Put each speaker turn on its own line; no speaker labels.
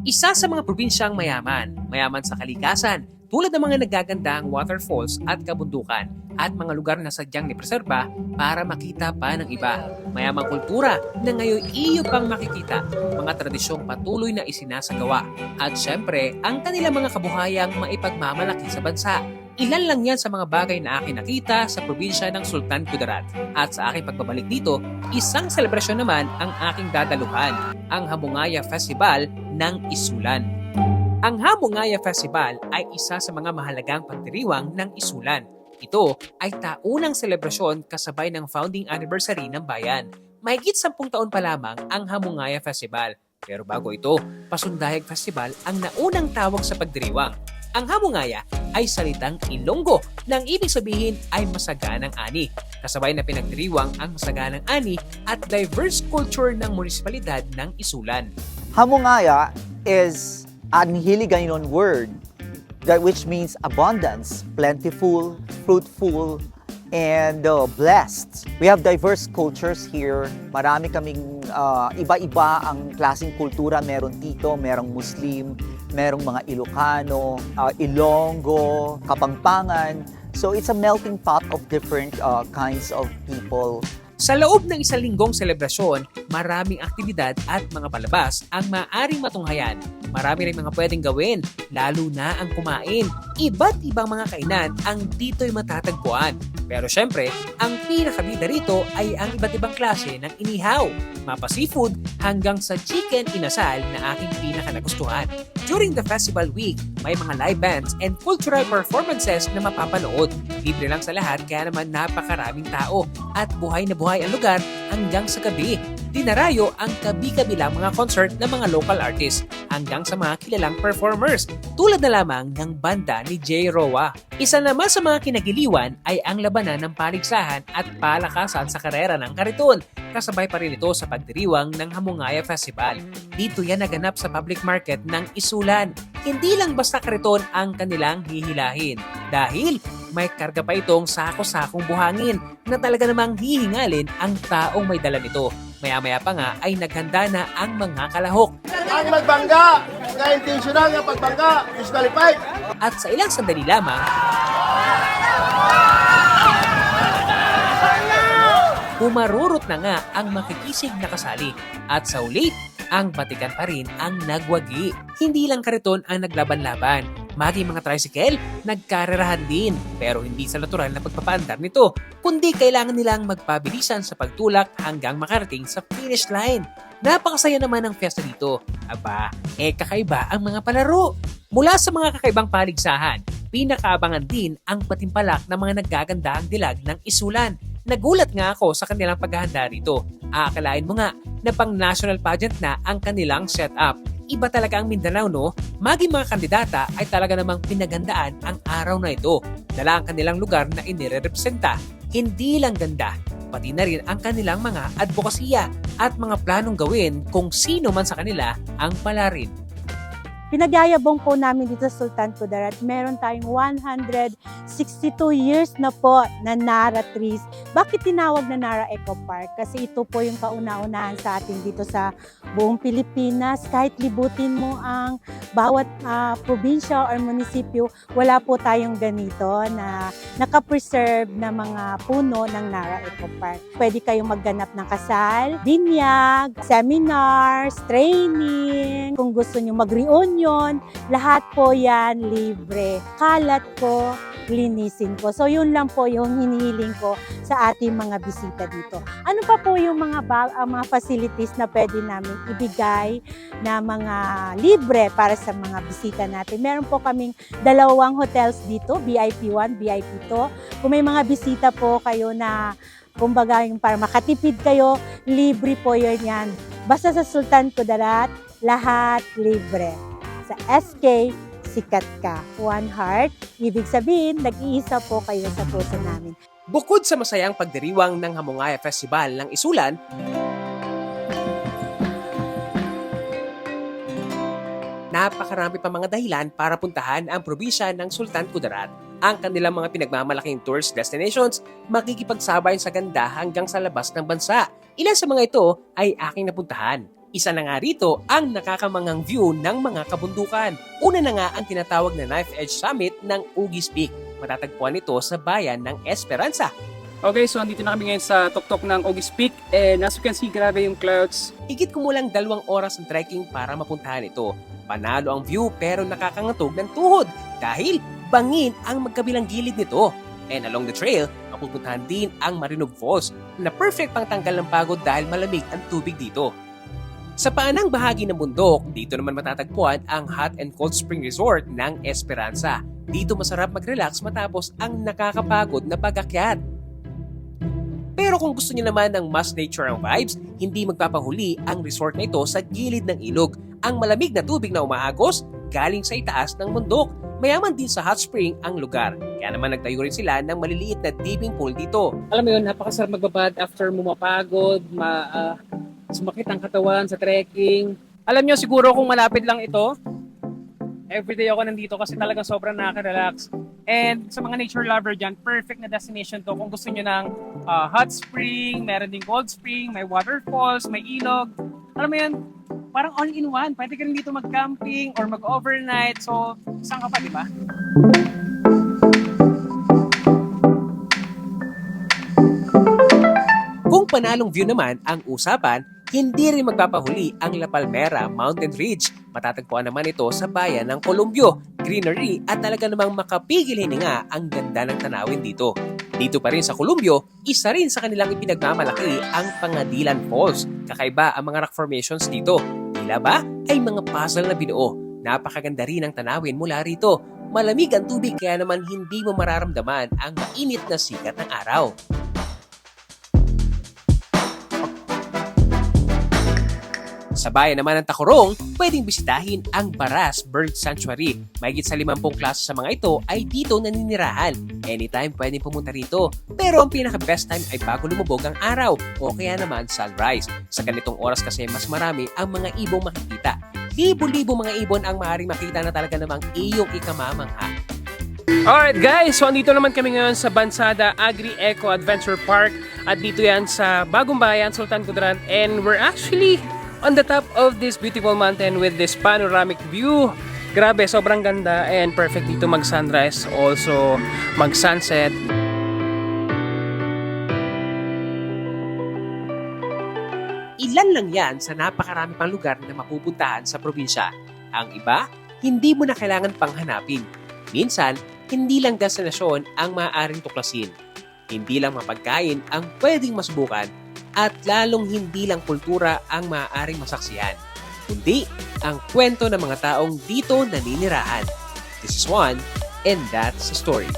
Isa sa mga probinsyang mayaman, mayaman sa kalikasan, tulad ng mga nagagandang waterfalls at kabundukan at mga lugar na sadyang nipreserba para makita pa ng iba. Mayamang kultura na ngayon iyo pang makikita, mga tradisyong patuloy na isinasagawa at syempre ang kanilang mga kabuhayang maipagmamalaki sa bansa. Ilan lang yan sa mga bagay na aking nakita sa probinsya ng Sultan Kudarat. At sa aking pagbabalik dito, isang selebrasyon naman ang aking dadaluhan, ang Hamungaya Festival ng Isulan. Ang Hamungaya Festival ay isa sa mga mahalagang pagdiriwang ng Isulan. Ito ay taunang selebrasyon kasabay ng founding anniversary ng bayan. Mahigit sampung taon pa lamang ang Hamungaya Festival. Pero bago ito, Pasundayag Festival ang naunang tawag sa pagdiriwang. Ang Hamungaya ay salitang Ilonggo na ang ibig sabihin ay masaganang ani. Kasabay na pinagdiriwang ang masaganang ani at diverse culture ng munisipalidad ng Isulan.
Hamungaya is an Hiligaynon word that which means abundance, plentiful, fruitful, and uh, blessed. We have diverse cultures here. Marami kaming uh, iba-iba ang klaseng kultura meron dito. Merong Muslim, merong mga Ilocano, uh, Ilonggo, Kapampangan. So it's a melting pot of different uh, kinds of people
Sa loob ng isang linggong selebrasyon, maraming aktibidad at mga palabas ang maaring matunghayan. Marami rin mga pwedeng gawin, lalo na ang kumain. Iba't ibang mga kainan ang dito'y matatagpuan. Pero syempre, ang pinakabida rito ay ang iba't ibang klase ng inihaw, mapa seafood hanggang sa chicken inasal na aking pinaka nagustuhan. During the festival week, may mga live bands and cultural performances na mapapanood. Libre lang sa lahat kaya naman napakaraming tao at buhay na buhay ang lugar hanggang sa gabi. Dinarayo ang kabi-kabilang mga concert ng mga local artists hanggang sa mga kilalang performers tulad na lamang ng banda ni Jay Roa. Isa naman sa mga kinagiliwan ay ang labanan ng paligsahan at palakasan sa karera ng kariton. Kasabay pa rin ito sa pagdiriwang ng Hamungaya Festival. Dito yan naganap sa public market ng Isulan. Hindi lang basta kariton ang kanilang hihilahin dahil may karga pa itong sako-sakong buhangin na talaga namang hihingalin ang taong may dala nito. Maya-maya pa nga ay naghanda na ang mga kalahok
Ang magbangga, nga intentional nga pagbangga, disqualified.
at sa ilang sandali lamang Umarurot na nga ang makikisig na kasali at sa uli, ang batikan pa rin ang nagwagi. Hindi lang kariton ang naglaban-laban, maging mga tricycle, nagkarerahan din. Pero hindi sa natural na pagpapaandar nito, kundi kailangan nilang magpabilisan sa pagtulak hanggang makarating sa finish line. Napakasaya naman ang fiesta dito. Aba, eh kakaiba ang mga palaro. Mula sa mga kakaibang paligsahan, pinakaabangan din ang patimpalak ng mga nagagandang dilag ng isulan. Nagulat nga ako sa kanilang paghahanda rito. Aakalain mo nga na pang national pageant na ang kanilang setup. Iba talaga ang Mindanao no? Maging mga kandidata ay talaga namang pinagandaan ang araw na ito. Dala ang kanilang lugar na inirepresenta. Hindi lang ganda, pati na rin ang kanilang mga advokasya at mga planong gawin kung sino man sa kanila ang palarin.
Pinagyayabong po namin dito sa Sultan Kudarat, meron tayong 162 years na po na Nara trees. Bakit tinawag na Nara Eco Park? Kasi ito po yung kauna-unahan sa atin dito sa buong Pilipinas. Kahit libutin mo ang bawat ah, probinsya or munisipyo, wala po tayong ganito na nakapreserve na mga puno ng Nara Eco Park. Pwede kayong magganap ng kasal, binyag, seminars, training, kung gusto nyo mag-reunion, lahat po yan libre. Kalat ko, linisin ko. So yun lang po yung hinihiling ko sa ating mga bisita dito. Ano pa po yung mga ba- ang mga facilities na pwede namin ibigay na mga libre para sa mga bisita natin. Meron po kaming dalawang hotels dito, VIP 1, VIP 2. Kung may mga bisita po kayo na kumbaga yung para makatipid kayo, libre po yun yan. Basta sa Sultan Kudarat, lahat libre. Sa SK, sikat ka. One heart, ibig sabihin, nag-iisa po kayo sa puso namin.
Bukod sa masayang pagdiriwang ng Hamungaya Festival ng Isulan, napakarami pa mga dahilan para puntahan ang probinsya ng Sultan Kudarat. Ang kanilang mga pinagmamalaking tourist destinations makikipagsabay sa ganda hanggang sa labas ng bansa. Ilan sa mga ito ay aking napuntahan. Isa na nga rito ang nakakamangang view ng mga kabundukan. Una na nga ang tinatawag na Knife Edge Summit ng Ugis Peak. Matatagpuan ito sa bayan ng Esperanza.
Okay, so andito na kami ngayon sa tuktok ng Ogis Peak and as you can see, grabe yung clouds.
Higit kumulang dalawang oras ng trekking para mapuntahan ito. Panalo ang view pero nakakangatog ng tuhod dahil bangin ang magkabilang gilid nito. And along the trail, mapupuntahan din ang Marinog Falls na perfect pang tanggal ng pagod dahil malamig ang tubig dito. Sa paanang bahagi ng bundok, dito naman matatagpuan ang Hot and Cold Spring Resort ng Esperanza. Dito masarap mag-relax matapos ang nakakapagod na pag-akyat. Pero kung gusto niyo naman ng mas nature ang vibes, hindi magpapahuli ang resort na ito sa gilid ng ilog. Ang malamig na tubig na umaagos galing sa itaas ng bundok. Mayaman din sa hot spring ang lugar. Kaya naman nagtayo rin sila ng maliliit na dipping pool dito.
Alam mo yun, napakasarap magbabad after mo mapagod, ma, ah, sumakit ang katawan sa trekking. Alam nyo, siguro kung malapit lang ito, everyday ako nandito kasi talagang sobrang nakaka-relax. And sa mga nature lover dyan, perfect na destination to kung gusto nyo ng ah, hot spring, meron ding cold spring, may waterfalls, may ilog. Alam mo yun, parang all-in-one. Pwede ka rin dito mag-camping or mag-overnight. So, saan ka pa, di ba?
Kung panalong view naman ang usapan, hindi rin magpapahuli ang La Palmera Mountain Ridge. Matatagpuan naman ito sa bayan ng Columbio, greenery at talaga namang makapigil hininga ang ganda ng tanawin dito. Dito pa rin sa Columbio, isa rin sa kanilang ipinagmamalaki ang Pangadilan Falls. Kakaiba ang mga rock formations dito. Tila ba ay mga puzzle na binuo. Napakaganda rin ang tanawin mula rito. Malamig ang tubig kaya naman hindi mo mararamdaman ang mainit na sikat ng araw. Sa bayan naman ng Tacorong, pwedeng bisitahin ang Baras Bird Sanctuary. Mahigit sa 50 klase sa mga ito ay dito naninirahan. Anytime pwedeng pumunta rito. Pero ang pinaka-best time ay bago lumubog ang araw o kaya naman sunrise. Sa ganitong oras kasi mas marami ang mga ibong makikita. Libo-libo mga ibon ang maaaring makita na talaga namang iyong ikamamangha.
Alright guys, so andito naman kami ngayon sa Bansada Agri Eco Adventure Park at dito yan sa Bagong Bayan, Sultan Kudarat and we're actually on the top of this beautiful mountain with this panoramic view. Grabe, sobrang ganda and perfect dito mag sunrise, also mag sunset.
Ilan lang yan sa napakarami pang lugar na mapupuntahan sa probinsya. Ang iba, hindi mo na kailangan pang hanapin. Minsan, hindi lang destinasyon ang maaaring tuklasin. Hindi lang mapagkain ang pwedeng masubukan at lalong hindi lang kultura ang maaaring masaksihan. Kundi ang kwento ng mga taong dito naninirahan. This is one, and that's a story.